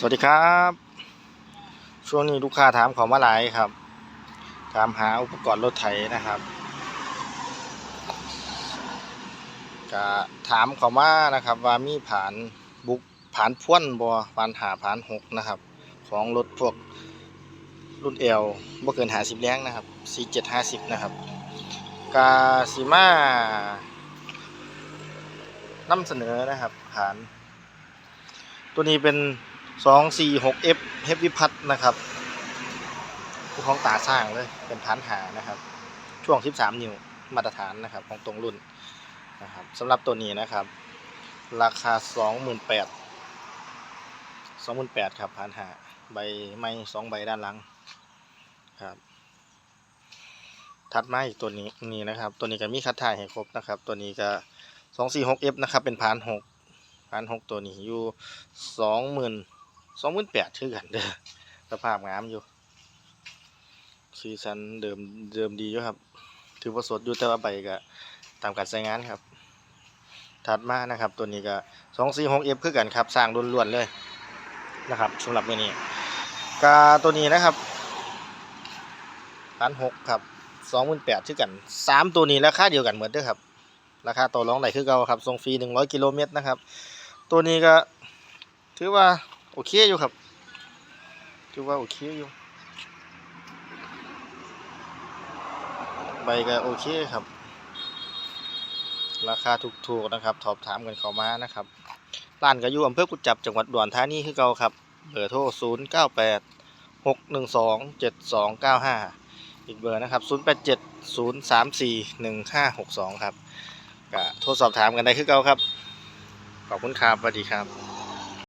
สวัสดีครับ ช่วงนี้ลูกค้าถามขอมาหลายครับ ถามหาอุปกรณ์รถไถนะครับก็ถามเขามานะครับ ว่ามีผ่านบุกผ่านพ่วนบ่ผ่านหาผ่านหกนะครับ ของรถพวกรุ่นเอลบ่เกินหาสิบแรงนะครับสี่เจ็ดห้าสิบนะครับกาสิมานำเสนอนะครับผ่าน ตัวนี้เป็น 246F เฮฟวิพัทนะครับผู้ของตาสร้างเลยเป็นฐานหานะครับ ช่วง 13 นิ้วมาตรฐานนะครับของตรงรุ่นนะครับสำหรับตัวนี้นะครับ ราคา 28,000 28,000ครับฐานหาใบไม้สองใบด้านหลังครับถัดมาอีกตัวนี้นี่นะครับ ตัวนี้ก็มีคัดถ่ายให้ครบนะครับ ตัวนี้ก็ 246F นะครับเป็นพาน6พาน6ตัวนี้อยู่สองหมื่น สองหมื่นแปดชื่อกันเด้อสภาพงามอยู่สีสันเดิมเดิมดีอยู่ครับ ถือว่าสดอยู่แต่ว่าใบก็ตามการใช้งานครับ ถัดมานะครับ ตัวนี้ก็สองสี่หกเอฟคือกันครับ สร้างล้วนๆเลยนะครับสำหรับมือนี้กาตัวนี้นะครับพันหกครับสองหมื่นแปดชื่อกันสามตัวนี้ราคาเดียวกันเหมือนเด้อครับ ราคาต่อรองไหนคือเก่าครับส่งฟรีหนึ่งร้อยกิโลเมตรนะครับ ตัวนี้ก็ถือว่า โอเคอยู่ครับถือว่าโอเคอยู่ใบก็โอเคครับ ราคาถูกๆนะครับสอบถามกันเข้ามานะครับร้านก็อยู่อำเภอกุจจับจังหวัดอุดรธานีคือเก่าครับเบอร์โทร 0 9 8 6 1 2 7 2 9 5 อีกเบอร์นะครับ 0 8 7 0 3 4 1 5 6 2 ครับก็โทรสอบถามกันได้คือเก่าครับ ขอบคุณครับสวัสดีครับ